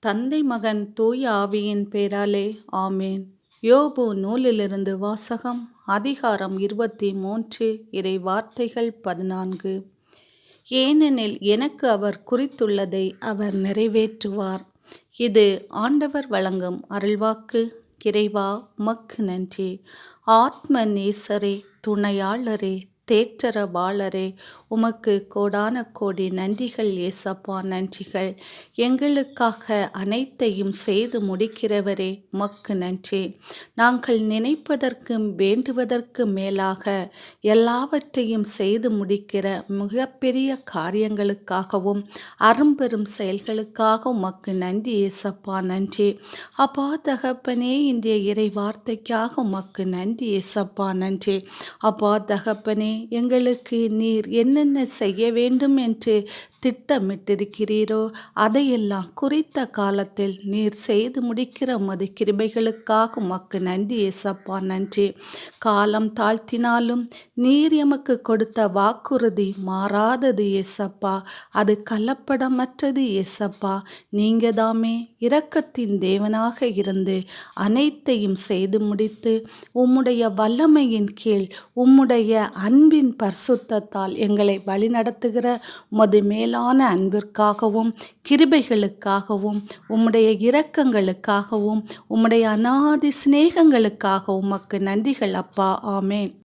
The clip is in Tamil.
தந்தை மகன் தூய ஆவியின் பேராலே ஆமேன். யோபு நூலிலிருந்து வாசகம் அதிகாரம் இருபத்தி மூன்று இறை வார்த்தைகள் பதினான்கு. ஏனெனில் எனக்கு அவர் குறித்துள்ளதை அவர் நிறைவேற்றுவார். இது ஆண்டவர் வழங்கும் அருள்வாக்கு. இறைவா மக்கு நன்றி. ஆத்ம நேசரே துணையாளரே தேற்றரவாளரே உமக்கு கோடான கோடி நன்றிகள் ஏசப்பா நன்றிகள். எங்களுக்காக அனைத்தையும் செய்து முடிக்கிறவரே உமக்கு நன்றி. நாங்கள் நினைப்பதற்கும் வேண்டுவதற்கு மேலாக எல்லாவற்றையும் செய்து முடிக்கிற மிகப்பெரிய காரியங்களுக்காகவும் அரும்பெரும் செயல்களுக்காக உமக்கு நன்றி ஏசப்பா நன்றி. அப்பா தகப்பனே இன்றைய இறை வார்த்தைக்காக உமக்கு நன்றி ஏசப்பா நன்றி. அப்பா தகப்பனே எங்களுக்கு நீர் என்னென்ன செய்ய வேண்டும் என்று திட்டமிட்டிருக்கிறீரோ? அதையெல்லாம் குறித்த காலத்தில் நீர் செய்து முடிக்கிற மது கிருபைகளுக்காக உமக்கு நன்றி ஏசப்பா நன்றி. காலம் தாழ்த்தினாலும் நீர் எமக்கு கொடுத்த வாக்குறுதி மாறாதது ஏசப்பா. அது கலப்படமற்றது ஏசப்பா. நீங்க தாமே இரக்கத்தின் தேவனாக இருந்து அனைத்தையும் செய்து முடித்து உம்முடைய வல்லமையின் கீழ் உம்முடைய அன்பின் பரிசுத்தத்தால் எங்களை வழிநடத்துகிற உமது மேலான அன்பிற்காகவும் கிருபைகளுக்காகவும் உம்முடைய இரக்கங்களுக்காகவும் உம்முடைய அநாதி சிநேகங்களுக்காகவும் உமக்கு நன்றிகள் அப்பா. ஆமேன்.